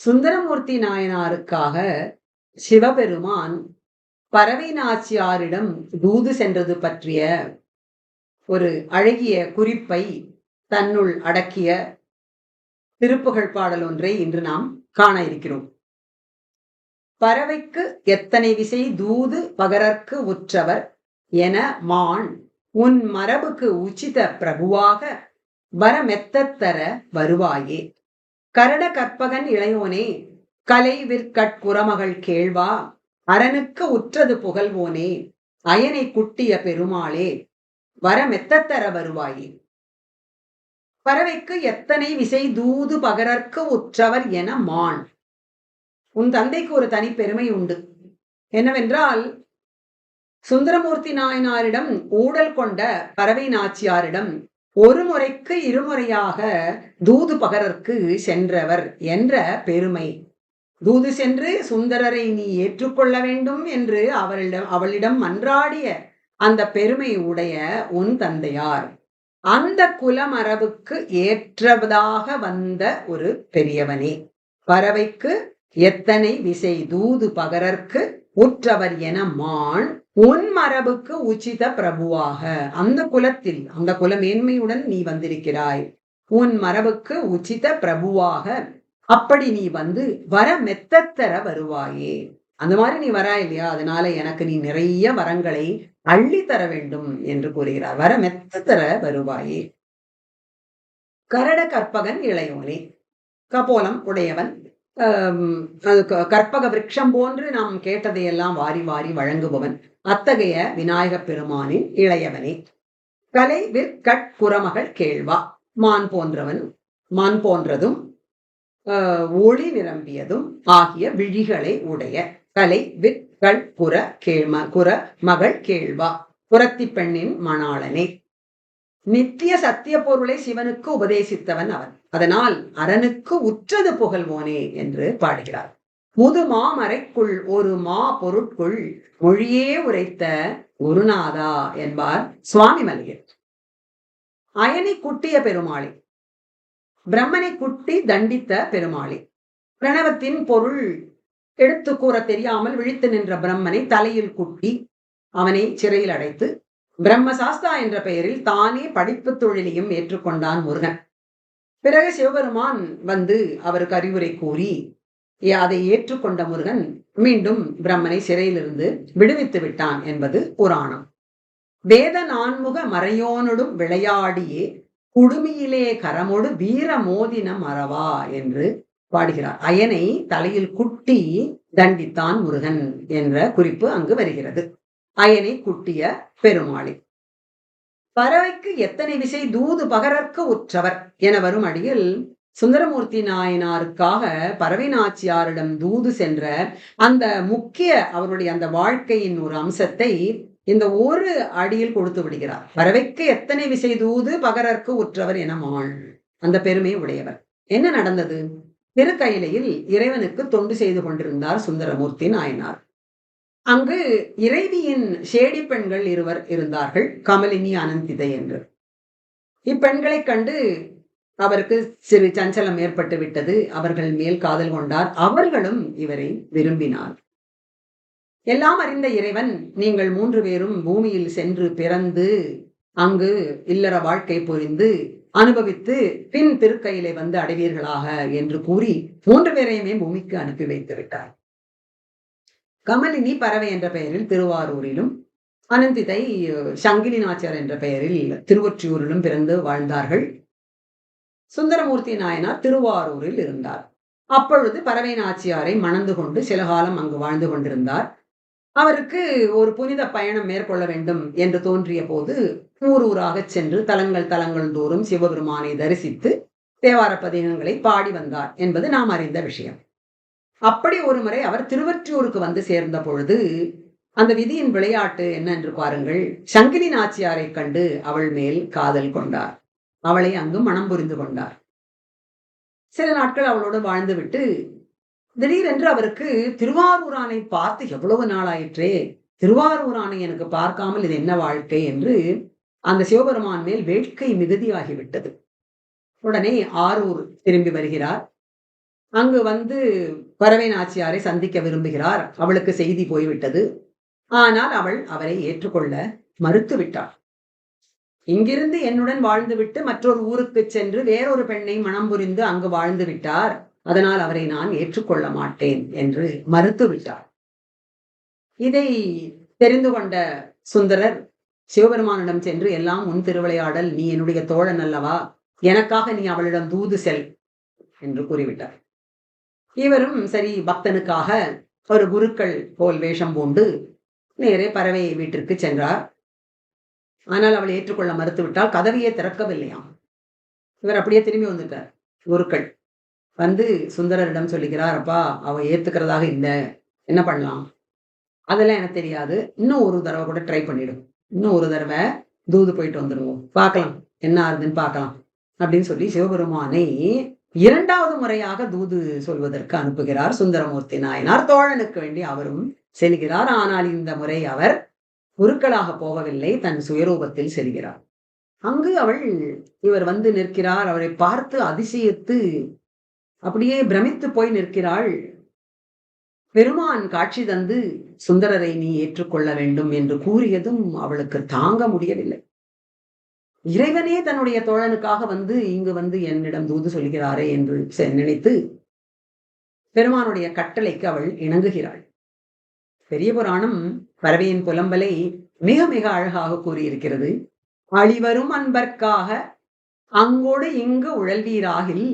சுந்தரமூர்த்தி நாயனாருக்காக சிவபெருமான் பறவை நாச்சியாரிடம் தூது சென்றது பற்றிய ஒரு அழகிய குறிப்பை தன்னுள் அடக்கிய திருப்புகழ் பாடல் ஒன்றை இன்று நாம் காண இருக்கிறோம். பறவைக்கு எத்தனை விசை தூது பகரற்கு உற்றவர் என மான் உன் மரபுக்கு உச்சித பிரபுவாக வரமெத்தத்தர வருவாயே. கரட கற்பகன் இளையோனே கலை விற்கட்குறமகள் கேள்வா அரனுக்கு உற்றது புகழ்வோனே அயனை குட்டிய பெருமாளே வரமெத்தத்தர வருவாயே. பறவைக்கு எத்தனை விசை தூது பகரற்கு உற்றவர் என மான். உன் தந்தைக்கு ஒரு தனி பெருமை உண்டு. என்னவென்றால் சுந்தரமூர்த்தி நாயனாரிடம் ஊழல் கொண்ட பறவை நாச்சியாரிடம் ஒரு முறைக்கு இருமுறையாக தூது பகரற்கு சென்றவர் என்ற பெருமை. தூது சென்று சுந்தரரை நீ ஏற்றுக்கொள்ள வேண்டும் என்று அவளிடம் அவளிடம் மன்றாடிய அந்த பெருமை உடைய உன் தந்தையார். அந்த குலமரபுக்கு ஏற்றதாக வந்த ஒரு பெரியவனே. பறவைக்கு எத்தனை விசை தூது பகரற்கு உற்றவர் என மான் உன் மரபுக்கு உச்சித பிரபுவாக. அந்த குலத்தில் அந்த குல மேன்மையுடன் நீ வந்திருக்கிறாய். உன் மரபுக்கு உச்சித பிரபுவாக. அப்படி நீ வந்து வர மெத்தத்தர வருவாயே. அந்த மாதிரி நீ வரா இல்லையா? அதனால எனக்கு நீ நிறைய வரங்களை அள்ளி தர வேண்டும் என்று கூறுகிறார். வர மெத்தத்தர வருவாயே. கரட கற்பகன் இளையோனே. கபோலம் உடையவன். அது கற்பக விரக்ஷம் போன்று நாம் கேட்டதையெல்லாம் வாரி வாரி வழங்குபவன் அத்தகைய விநாயகப் பெருமானின் இளையவனே. கலை விற்கட் விற்கட்குறமகள் கேள்வா. மான் போன்றவன் மான் போன்றதும் ஒளி நிரம்பியதும் ஆகிய விழிகளை உடைய கலை விற்கட் புற கேள்ம குற மகள் கேள்வா. புரத்தி பெண்ணின் மணாளனே. நித்திய சத்திய பொருளை சிவனுக்கு உபதேசித்தவன் அவன். அதனால் அரனுக்கு உற்றது புகழ்வோனே என்று பாடுகிறார். முது மாமறைக்குள் ஒரு மா பொருட்குள் மொழியே உரைத்த குருநாதா என்பார் சுவாமி மல்லிகர் அயனி குட்டிய பெருமாளி பிரம்மனை குட்டி தண்டித்த பெருமாளி பிரணவத்தின் பொருள் எடுத்து கூற தெரியாமல் விழித்து நின்ற பிரம்மனை தலையில் குட்டி அவனை சிறையில் அடைத்து பிரம்மசாஸ்தா என்ற பெயரில் தானே படிப்பு தொழிலையும் ஏற்றுக்கொண்டான் முருகன். பிறகு சிவபெருமான் வந்து அவருக்கு அறிவுரை கூறி அதை ஏற்றுக்கொண்ட முருகன் மீண்டும் பிரம்மனை சிறையிலிருந்து விடுவித்து விட்டான் என்பது புராணம். வேத நான்முக மறையோனொடும் விளையாடியே குடுமியிலே கரமோடு வீர மோதினம் மறவா என்று பாடுகிறார். அயனை தலையில் குட்டி தண்டித்தான் முருகன் என்ற குறிப்பு அங்கு வருகிறது. அயனை குட்டிய பெருமாளி. பறவைக்கு எத்தனை விசை தூது பகரற்கு உற்றவர் என வரும் அடியில் சுந்தரமூர்த்தி நாயனாருக்காக பறவை நாச்சியாரிடம் தூது சென்ற அந்த முக்கிய அவருடைய அந்த வாழ்க்கையின் ஒரு அம்சத்தை இந்த ஒரு அடியில் கொடுத்து விடுகிறார். பறவைக்கு எத்தனை விசை தூது பகரற்கு உற்றவர் என மாள். அந்த பெருமை உடையவர். என்ன நடந்தது? திருக்கையிலையில் இறைவனுக்கு தொண்டு செய்து கொண்டிருந்தார் சுந்தரமூர்த்தி நாயனார். அங்கு இறைவியின் ஷேடி பெண்கள் இருவர் இருந்தார்கள் கமலினி அனந்திதை என்று. இப்பெண்களை கண்டு அவருக்கு சிறு சஞ்சலம் ஏற்பட்டு விட்டது. அவர்கள் மேல் காதல் கொண்டார். அவர்களும் இவரை விரும்பினார். எல்லாம் அறிந்த இறைவன் நீங்கள் மூன்று பேரும் பூமியில் சென்று பிறந்து அங்கு இல்லற வாழ்க்கை புரிந்து அனுபவித்து பின் திருக்கையிலே வந்து அடைவீர்களாக என்று கூறி மூன்று பேரையுமே பூமிக்கு அனுப்பி வைத்து விட்டார். கமலினி பறவை என்ற பெயரில் திருவாரூரிலும் அனந்திதை சங்கிலி நாச்சியார் என்ற பெயரில் திருவொற்றியூரிலும் பிறந்து வாழ்ந்தார்கள். சுந்தரமூர்த்தி நாயனார் திருவாரூரில் இருந்தார். அப்பொழுது பறவை நாச்சியாரை மணந்து கொண்டு சில காலம் அங்கு வாழ்ந்து கொண்டிருந்தார். அவருக்கு ஒரு புனித பயணம் மேற்கொள்ள வேண்டும் என்று தோன்றிய போது ஊர் ஊராக சென்று தலங்கள் தலங்கள் தோறும் சிவபெருமானை தரிசித்து தேவார பதிகங்களை பாடி வந்தார் என்பது நாம் அறிந்த விஷயம். அப்படி ஒரு முறை அவர் திருவற்றியூருக்கு வந்து சேர்ந்த பொழுது அந்த விதியின் விளையாட்டு என்ன என்று பாருங்கள். சங்கிலி நாச்சியாரை கண்டு அவள் மேல் காதல் கொண்டார். அவளை அங்கு மனம் புரிந்து கொண்டார். சில நாட்கள் அவளோடு வாழ்ந்துவிட்டு திடீரென்று அவருக்கு திருவாரூரானை பார்த்து எவ்வளவு நாளாயிற்றே திருவாரூரானை எனக்கு பார்க்காமல் இது என்ன வாழ்க்கை என்று அந்த சிவபெருமான் மேல் வேட்கை மிகுதியாகிவிட்டது. உடனே ஆரூர் திரும்பி வருகிறார். அங்கு வந்து பறவை நாச்சியாரை சந்திக்க விரும்புகிறார். அவளுக்கு செய்தி போய்விட்டது. ஆனால் அவள் அவரை ஏற்றுக்கொள்ள மறுத்து விட்டாள். இங்கிருந்து என்னுடன் வாழ்ந்துவிட்டு மற்றொரு ஊருக்கு சென்று வேறொரு பெண்ணை மணம் புரிந்து அங்கு வாழ்ந்து விட்டார். அதனால் அவரை நான் ஏற்றுக்கொள்ள மாட்டேன் என்று மறுத்து விட்டார் இதை தெரிந்து கொண்ட சுந்தரர் சிவபெருமானிடம் சென்று எல்லாம் உன் திருவிளையாடல் நீ என்னுடைய தோழன் அல்லவா? எனக்காக நீ அவளிடம் தூது செல் என்று கூறிவிட்டார். இவரும் சரி பக்தனுக்காக ஒரு குருக்கள் போல் வேஷம் பூண்டு நேரே பறவை வீட்டிற்கு சென்றார். ஆனால் அவள் ஏற்றுக்கொள்ள மறுத்துவிட்டால் கதவையே திறக்கவில்லையாம். இவர் அப்படியே திரும்பி வந்துட்டார் குருக்கள் வந்து சுந்தரரிடம் சொல்லுகிறார் அப்பா அவ ஏத்துக்கிறதாக இல்லை. என்ன பண்ணலாம்? அதெல்லாம் எனக்கு தெரியாது. இன்னும் ஒரு தடவை கூட ட்ரை பண்ணிடும் இன்னும் ஒரு தடவை தூது போயிட்டு வந்துடுவோம் பார்க்கலாம் என்ன ஆறுதுன்னு பார்க்கலாம். அப்படின்னு சொல்லி சிவபெருமானை இரண்டாவது முறையாக தூது சொல்வதற்கு அனுப்புகிறார் சுந்தரமூர்த்தி நாயனார். தோழனுக்கு வேண்டி அவரும் செல்கிறார். ஆனால் இந்த முறை அவர் குருக்களாக போகவில்லை. தன் சுயரூபத்தில் செல்கிறார். அங்கு அவள் இவர் வந்து நிற்கிறார். அவரை பார்த்து அதிசயித்து அப்படியே பிரமித்து போய் நிற்கிறாள். பெருமான் காட்சி தந்து சுந்தரரை நீ ஏற்றுக்கொள்ள வேண்டும் என்று கூறியதும் அவளுக்கு தாங்க முடியவில்லை. இறைவனே தன்னுடைய தோழனுக்காக வந்து இங்கு வந்து என்னிடம் தூது சொல்கிறாரே என்று நினைத்து பெருமானுடைய கட்டளைக்கு அவள் இணங்குகிறாள். பெரிய புராணம் பறவையின் புலம்பலை மிக மிக அழகாக கூறியிருக்கிறது. அழிவரும் அன்பர்க்காக அங்கோடு இங்கு உழல்வீராகில்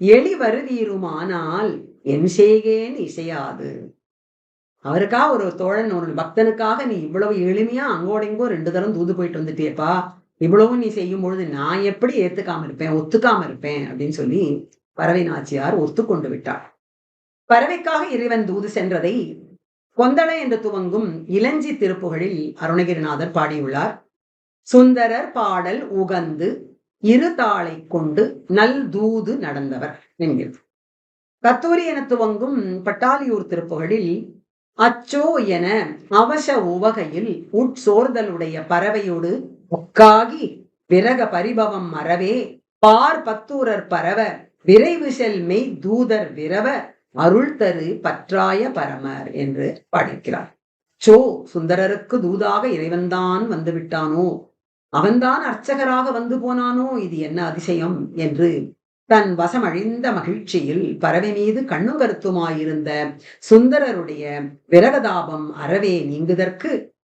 எளி வருவீருமானால் என் செய்கேன் இசையாது அவருக்கா ஒரு தோழன் ஒரு பக்தனுக்காக நீ இவ்வளவு எளிமையா அங்கோட இங்கோ ரெண்டு தரம் தூது போயிட்டு வந்துட்டியப்பா. இவ்வளவும் நீ செய்யும் பொழுது நான் எப்படி ஏத்துக்காம இருப்பேன் ஒத்துக்காம இருப்பேன் அப்படின்னு சொல்லி பறவை நாச்சியார் ஒத்துக்கொண்டு விட்டார். பறவைக்காக இறைவன் தூது சென்றதை கொந்தள என்று துவங்கும் இளஞ்சி திருப்புகளில் அருணகிரிநாதர் பாடியுள்ளார். சுந்தரர் பாடல் உகந்து இரு தாளை கொண்டு நல் தூது நடந்தவர் என்கிறது கத்தூரி என துவங்கும் பட்டாலியூர் திருப்புகளில் அச்சோ என அவச உவகையில் உட்சோர்தலுடைய பறவையோடு ஒக்காகி விரக பரிபவம் மறவே பார் பத்தூரர் பரவ விரைவு செல் மெய் தூதர் விரவ அருள் தரு பற்றாய பரமர் என்று படைக்கிறார் சோ சுந்தரருக்கு தூதாக இறைவன்தான் வந்து விட்டானோ? அவன்தான் அர்ச்சகராக வந்து போனானோ? இது என்ன அதிசயம்? என்று தன் வசமழிந்த மகிழ்ச்சியில் பறவை மீது கண்ணும் கருத்துமாயிருந்த சுந்தரருடைய விரகதாபம் அறவே நீங்குதற்கு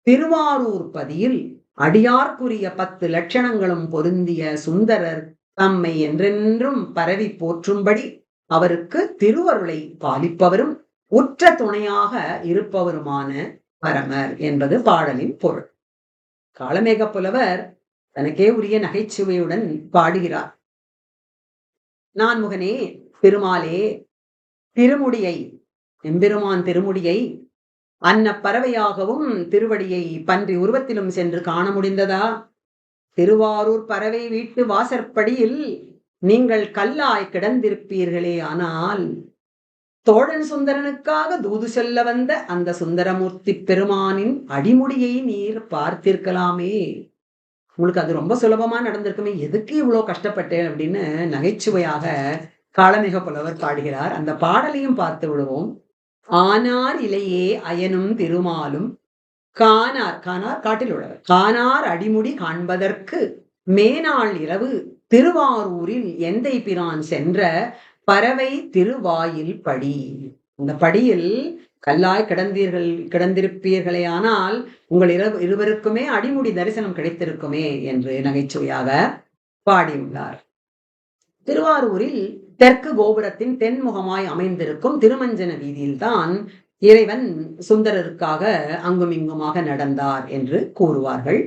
திருவாரூர் பதியில் அடியார்க்குரிய பத்து லட்சணங்களும் பொருந்திய சுந்தரர் தம்மை என்றென்றும் பரவி போற்றும்படி அவருக்கு திருவருளை பாலிப்பவரும் உற்ற துணையாக இருப்பவருமான பரமர் என்பது பாடலின் பொருள். காலமேக புலவர் தனக்கே உரிய நகைச்சுவையுடன் பாடுகிறார். நான் முகனே பெருமாளே திருமுடியை எம்பெருமான் திருமுடியை அன்ன பறவையாகவும் திருவடியை பன்றி உருவத்திலும் சென்று காண முடிந்ததா? திருவாரூர் பறவை வீட்டு வாசற்படியில் நீங்கள் கல்லாய் கிடந்திருப்பீர்களே ஆனால் தோழன் சுந்தரனுக்காக தூது செல்ல வந்த அந்த சுந்தரமூர்த்தி பெருமானின் அடிமுடியை நீர் பார்த்திருக்கலாமே. உங்களுக்கு அது ரொம்ப சுலபமா நடந்திருக்குமே எதுக்கு இவ்வளோ கஷ்டப்பட்டேன் அப்படின்னு நகைச்சுவையாக காலமிக புலவர் பாடுகிறார். அந்த பாடலையும் பார்த்து விடுவோம். ஆனார் இலையே அயனும் திருமாலும். கானார் கானார் காட்டில் உள்ளவர் கானார் அடிமுடி காண்பதற்கு மேனாள் இரவு திருவாரூரில் எந்தை பிரான் சென்ற பறவை திருவாயில் படி. இந்த படியில் கல்லாய் கிடந்தீர்கள் கிடந்திருப்பீர்களே ஆனால் உங்கள் இரவு இருவருக்குமே அடிமுடி தரிசனம் கிடைத்திருக்குமே என்று நகைச்சுவையாக பாடியுள்ளார். திருவாரூரில் தெற்கு கோபுரத்தின் தென்முகமாய் அமைந்திருக்கும் திருமஞ்சன வீதியில்தான் இறைவன் சுந்தரருக்காக அங்கும் இங்குமாக நடந்தார் என்று கூறுவார்கள்.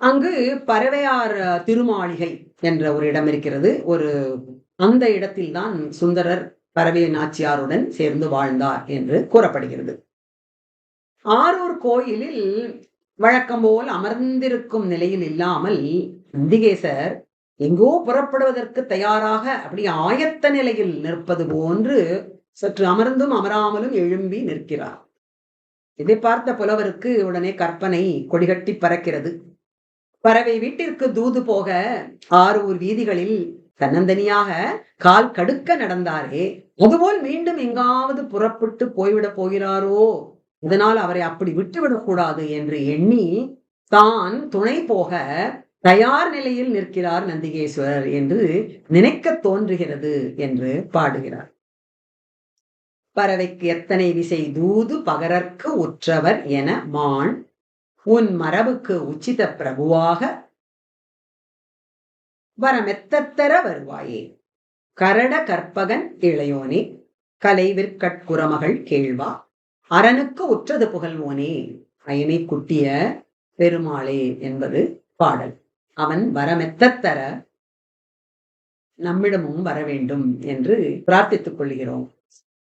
அங்கு பறவையார் திருமாளிகை என்ற ஒரு இடம் இருக்கிறது. ஒரு அந்த இடத்தில்தான் சுந்தரர் பறவை நாச்சியாருடன் சேர்ந்து வாழ்ந்தார் என்று கூறப்படுகிறது. ஆரூர் கோயிலில் வழக்கம் போல் அமர்ந்திருக்கும் நிலையில் இல்லாமல் நந்திகேசர் எங்கோ புறப்படுவதற்கு தயாராக அப்படி ஆயத்த நிலையில் நிற்பது போன்று சற்று அமர்ந்தும் அமராமலும் எழும்பி நிற்கிறார். இதை பார்த்த புலவருக்கு உடனே கற்பனை கொடிகட்டி பறக்கிறது. பறவை வீட்டிற்கு தூது போக ஆரூர் வீதிகளில் தன்னந்தனியாக கால் கடுக்க நடந்தாரே அதுபோல் மீண்டும் எங்காவது புறப்பட்டு போய்விடப் போகிறாரோ? இதனால் அவரை அப்படி விட்டுவிடக்கூடாது என்று எண்ணி தான் துணை போக தயார் நிலையில் நிற்கிறார் நந்திகேஸ்வரர் என்று நினைக்க தோன்றுகிறது என்று பாடுகிறார். பறவைக்கு எத்தனை விசை தூது பகரற்கு உற்றவர் என மான் உன் மரபுக்கு உச்சித பிரபுவாக வரமெத்தத்தர வருவாயே. கரட கற்பகன் இளையோனே கலைவிற்கட்குறமகள் கேள்வா. அரனுக்கு உற்றது புகழ்வோனே. அயனை குட்டிய பெருமாளே என்பது பாடல். அவன் வரமெத்தத்தர நம்மிடமும் வர வேண்டும் என்று பிரார்த்தித்துக் கொள்கிறோம்.